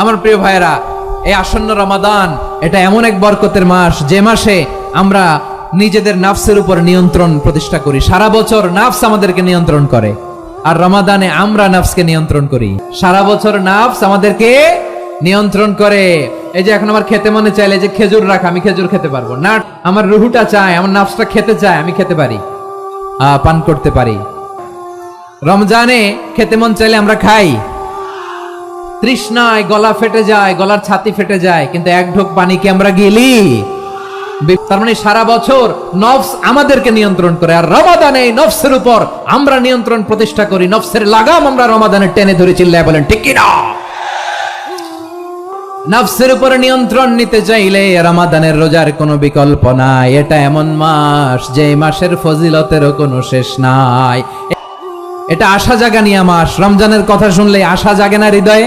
আমার প্রিয় ভাইয়েরা, এই আসন্ন রমাদান, এটা এমন এক বরকতের মাস, যে মাসে আমরা নিজেদের নাফসের উপর নিয়ন্ত্রণ প্রতিষ্ঠা করি। সারা বছর নাফস আমাদেরকে নিয়ন্ত্রণ করে, আর রমাদানে আমরা নাফসকে নিয়ন্ত্রণ করি। সারা বছর নাফস আমাদেরকে নিয়ন্ত্রণ করে। এই যে এখন আমার খেতে মনে চাইলে যে খেজুর রাখ, আমি খেজুর খেতে পারব। না, আমার রুহুটা চায়, আমার নাফসটা খেতে চায়, আমি খেতে পারি। পান করতে পারি। রমজানে খেতে মন চাইলে আমরা খাই। তৃষ্ণায় গলা ফেটে যায়, গলার ছাতি ফেটে যায়, কিন্তু এক ঢোক পানি কি আমরা গেলি? তার মানে সারা বছর নফস আমাদেরকে নিয়ন্ত্রণ করে, আর রমাদানে এই নফসের উপর আমরা নিয়ন্ত্রণ প্রতিষ্ঠা করি, নফসের লাগাম আমরা রমাদানে টেনে ধরে চিল্লায় বলেন, ঠিক কিনা? নফসের উপরে নিয়ন্ত্রণ নিতে চাইলে রমাদানের রোজার কোনো বিকল্প নাই, এটা এমন মাস যে মাসের ফজিলতেরও কোনো শেষ নাই। এটা আশা জাগা নিয়ে মাস, রমজানের কথা শুনলে আশা জাগে না হৃদয়ে?